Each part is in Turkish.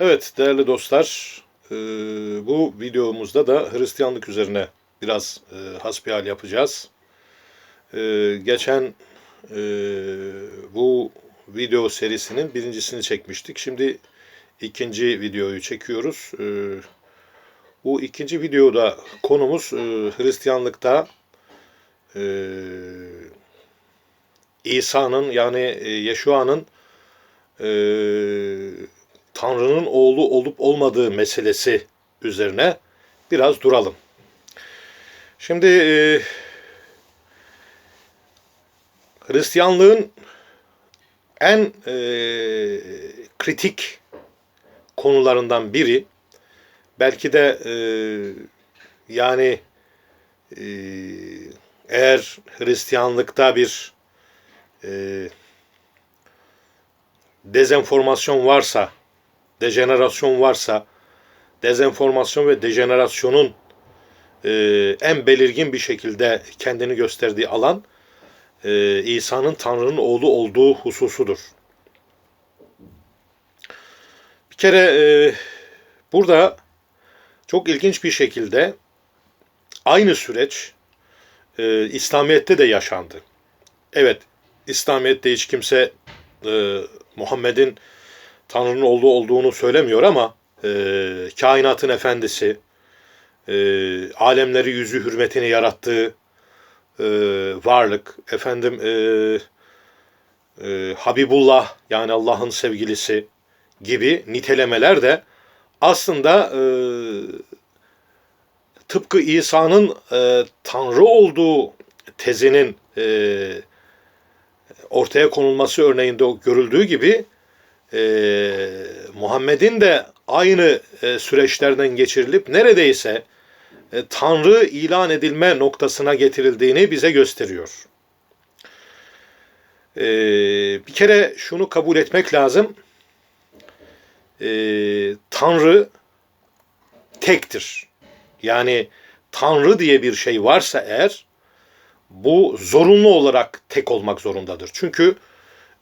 Evet değerli dostlar, e, bu videomuzda da Hristiyanlık üzerine biraz e, hasbihal yapacağız. E, geçen bu video serisinin birincisini çekmiştik. Şimdi ikinci videoyu çekiyoruz. Bu ikinci videoda konumuz Hristiyanlıkta İsa'nın yani Yeşua'nın Tanrı'nın oğlu olup olmadığı meselesi üzerine biraz duralım. Şimdi e, Hristiyanlığın en e, kritik konularından biri belki de e, yani e, eğer Hristiyanlıkta bir e, dezenformasyon varsa, dejenerasyon varsa, dezenformasyon ve dejenerasyonun e, en belirgin bir şekilde kendini gösterdiği alan e, İsa'nın Tanrı'nın oğlu olduğu hususudur. Bir kere e, burada çok ilginç bir şekilde aynı süreç e, İslamiyet'te de yaşandı. Evet, İslamiyet'te hiç kimse e, Muhammed'in Tanrı'nın oğlu olduğunu söylemiyor ama e, kainatın efendisi, e, alemleri yüzü hürmetini yarattığı e, varlık, efendim e, e, Habibullah yani Allah'ın sevgilisi gibi nitelemeler de aslında e, tıpkı İsa'nın e, Tanrı olduğu tezinin e, ortaya konulması örneğinde görüldüğü gibi e, Muhammed'in de aynı e, süreçlerden geçirilip neredeyse e, Tanrı ilan edilme noktasına getirildiğini bize gösteriyor. E, bir kere şunu kabul etmek lazım. E, Tanrı tektir. Yani Tanrı diye bir şey varsa eğer bu zorunlu olarak tek olmak zorundadır. Çünkü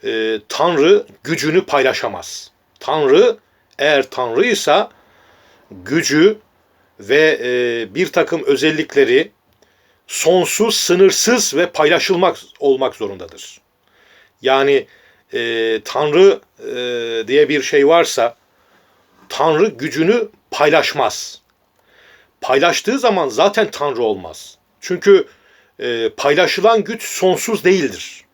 e, Tanrı gücünü paylaşamaz. Tanrı eğer Tanrıysa gücü ve e, bir takım özellikleri sonsuz, sınırsız ve paylaşılmak olmak zorundadır. Yani e, Tanrı e, diye bir şey varsa Tanrı gücünü paylaşmaz. Paylaştığı zaman zaten Tanrı olmaz. Çünkü e, paylaşılan güç sonsuz değildir.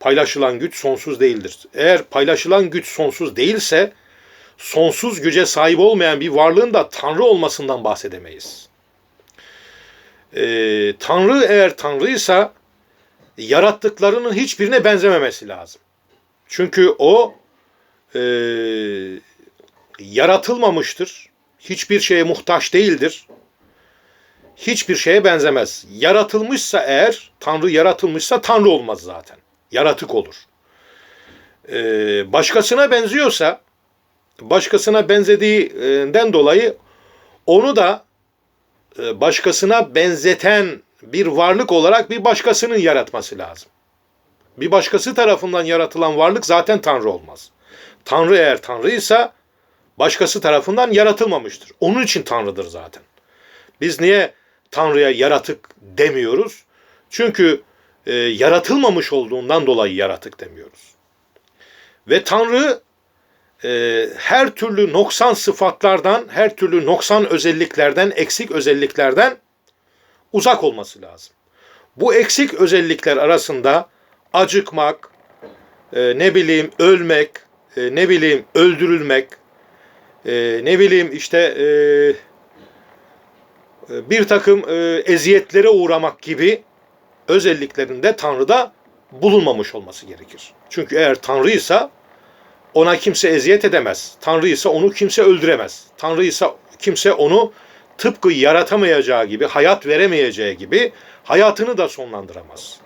Paylaşılan güç sonsuz değildir. Eğer paylaşılan güç sonsuz değilse sonsuz güce sahip olmayan bir varlığın da Tanrı olmasından bahsedemeyiz. E, Tanrı eğer Tanrıysa yarattıklarının hiçbirine benzememesi lazım. Çünkü o e, yaratılmamıştır. Hiçbir şeye muhtaç değildir hiçbir şeye benzemez. Yaratılmışsa eğer, Tanrı yaratılmışsa Tanrı olmaz zaten. Yaratık olur. Ee, başkasına benziyorsa, başkasına benzediğinden dolayı onu da e, başkasına benzeten bir varlık olarak bir başkasının yaratması lazım. Bir başkası tarafından yaratılan varlık zaten Tanrı olmaz. Tanrı eğer Tanrıysa başkası tarafından yaratılmamıştır. Onun için Tanrı'dır zaten. Biz niye Tanrı'ya yaratık demiyoruz? Çünkü e, yaratılmamış olduğundan dolayı yaratık demiyoruz. Ve Tanrı e, her türlü noksan sıfatlardan, her türlü noksan özelliklerden, eksik özelliklerden uzak olması lazım. Bu eksik özellikler arasında acıkmak, e, ne bileyim ölmek, e, ne bileyim öldürülmek, e, ne bileyim işte e, bir takım e, eziyetlere uğramak gibi özelliklerinde Tanrı'da bulunmamış olması gerekir. Çünkü eğer Tanrıysa ona kimse eziyet edemez. Tanrıysa onu kimse öldüremez. Tanrıysa kimse onu tıpkı yaratamayacağı gibi, hayat veremeyeceği gibi hayatını da sonlandıramaz.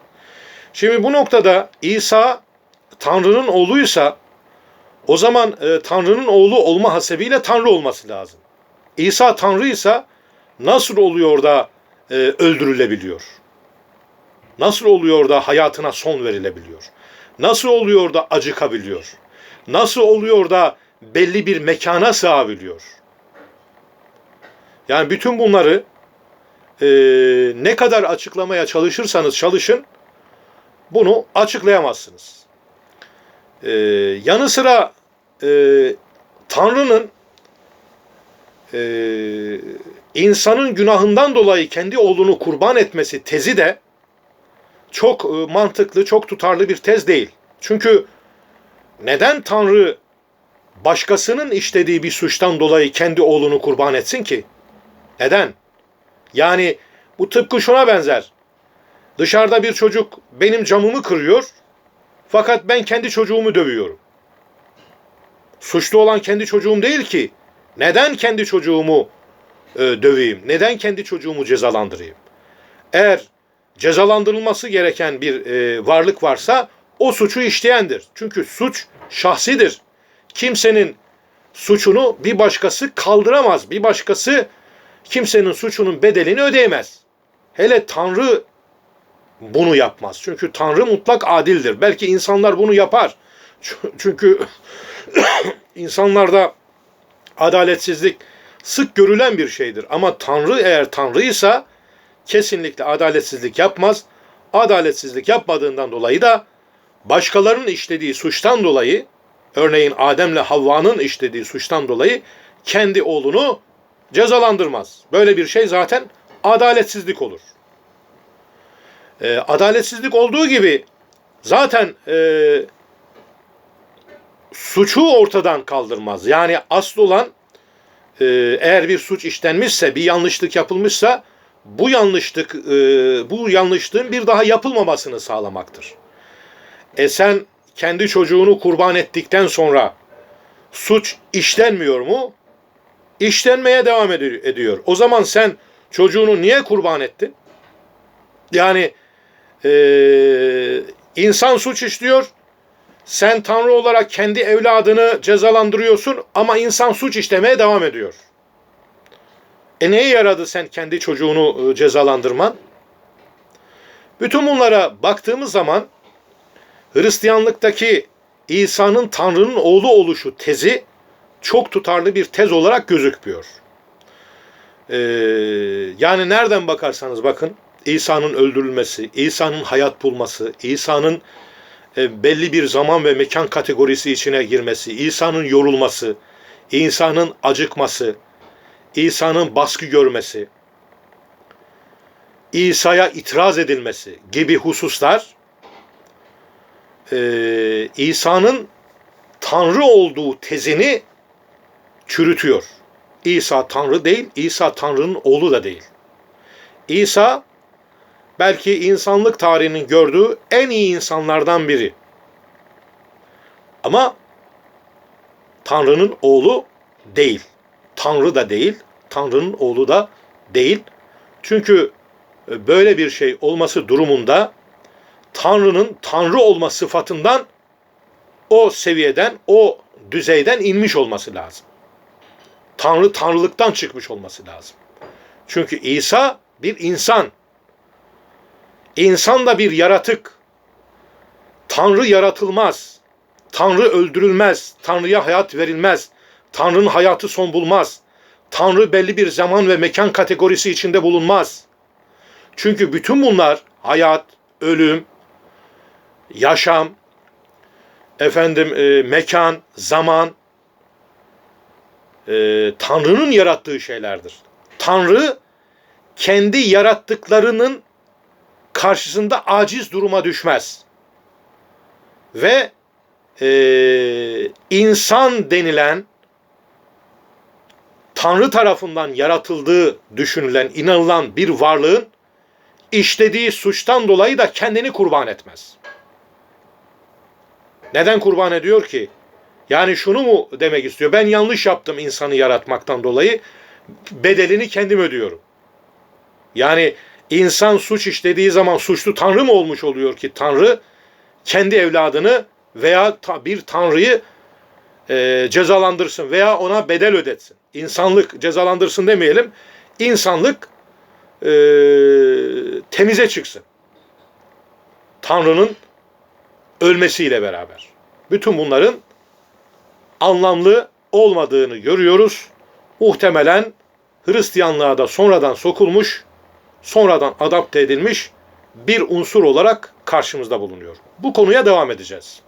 Şimdi bu noktada İsa Tanrı'nın oğluysa o zaman e, Tanrı'nın oğlu olma hasebiyle Tanrı olması lazım. İsa Tanrıysa nasıl oluyor da e, öldürülebiliyor? Nasıl oluyor da hayatına son verilebiliyor? Nasıl oluyor da acıkabiliyor? Nasıl oluyor da belli bir mekana sığabiliyor. Yani bütün bunları e, ne kadar açıklamaya çalışırsanız çalışın bunu açıklayamazsınız. E, yanı sıra e, Tanrı'nın e, insanın günahından dolayı kendi oğlunu kurban etmesi tezi de çok e, mantıklı, çok tutarlı bir tez değil. Çünkü neden Tanrı başkasının işlediği bir suçtan dolayı kendi oğlunu kurban etsin ki? Neden? Yani bu tıpkı şuna benzer. Dışarıda bir çocuk benim camımı kırıyor fakat ben kendi çocuğumu dövüyorum. Suçlu olan kendi çocuğum değil ki. Neden kendi çocuğumu e, döveyim? Neden kendi çocuğumu cezalandırayım? Eğer cezalandırılması gereken bir e, varlık varsa o suçu işleyendir. Çünkü suç şahsidir. Kimsenin suçunu bir başkası kaldıramaz. Bir başkası kimsenin suçunun bedelini ödeyemez. Hele Tanrı bunu yapmaz. Çünkü Tanrı mutlak adildir. Belki insanlar bunu yapar. Çünkü insanlarda adaletsizlik sık görülen bir şeydir. Ama Tanrı eğer Tanrıysa kesinlikle adaletsizlik yapmaz. Adaletsizlik yapmadığından dolayı da başkalarının işlediği suçtan dolayı örneğin Adem'le Havva'nın işlediği suçtan dolayı kendi oğlunu cezalandırmaz. Böyle bir şey zaten adaletsizlik olur. E, adaletsizlik olduğu gibi zaten e, suçu ortadan kaldırmaz. Yani asıl olan e, eğer bir suç işlenmişse, bir yanlışlık yapılmışsa bu yanlışlık, e, bu yanlışlığın bir daha yapılmamasını sağlamaktır. E sen kendi çocuğunu kurban ettikten sonra suç işlenmiyor mu? İşlenmeye devam ediyor. O zaman sen çocuğunu niye kurban ettin? Yani e, insan suç işliyor, sen Tanrı olarak kendi evladını cezalandırıyorsun ama insan suç işlemeye devam ediyor. E neye yaradı sen kendi çocuğunu e, cezalandırman? Bütün bunlara baktığımız zaman Hristiyanlıktaki İsa'nın Tanrı'nın oğlu oluşu tezi çok tutarlı bir tez olarak gözükmüyor. Ee, yani nereden bakarsanız bakın İsa'nın öldürülmesi, İsa'nın hayat bulması, İsa'nın e, belli bir zaman ve mekan kategorisi içine girmesi, İsa'nın yorulması, İsa'nın acıkması, İsa'nın baskı görmesi, İsa'ya itiraz edilmesi gibi hususlar e, İsa'nın Tanrı olduğu tezini çürütüyor. İsa Tanrı değil, İsa Tanrı'nın oğlu da değil. İsa belki insanlık tarihinin gördüğü en iyi insanlardan biri. Ama Tanrı'nın oğlu değil. Tanrı da değil, Tanrı'nın oğlu da değil. Çünkü böyle bir şey olması durumunda Tanrı'nın Tanrı olma sıfatından o seviyeden, o düzeyden inmiş olması lazım. Tanrı tanrılıktan çıkmış olması lazım. Çünkü İsa bir insan. İnsan da bir yaratık. Tanrı yaratılmaz. Tanrı öldürülmez. Tanrı'ya hayat verilmez. Tanrı'nın hayatı son bulmaz. Tanrı belli bir zaman ve mekan kategorisi içinde bulunmaz. Çünkü bütün bunlar hayat, ölüm, yaşam, efendim e, mekan, zaman e, Tanrı'nın yarattığı şeylerdir. Tanrı kendi yarattıklarının karşısında aciz duruma düşmez. Ve e, insan denilen Tanrı tarafından yaratıldığı düşünülen, inanılan bir varlığın işlediği suçtan dolayı da kendini kurban etmez. Neden kurban ediyor ki? Yani şunu mu demek istiyor? Ben yanlış yaptım insanı yaratmaktan dolayı. Bedelini kendim ödüyorum. Yani insan suç işlediği zaman suçlu Tanrı mı olmuş oluyor ki Tanrı kendi evladını veya bir Tanrı'yı e, cezalandırsın veya ona bedel ödetsin. İnsanlık cezalandırsın demeyelim. İnsanlık e, temize çıksın. Tanrı'nın ölmesiyle beraber. Bütün bunların anlamlı olmadığını görüyoruz. Muhtemelen Hristiyanlığa da sonradan sokulmuş, sonradan adapte edilmiş bir unsur olarak karşımızda bulunuyor. Bu konuya devam edeceğiz.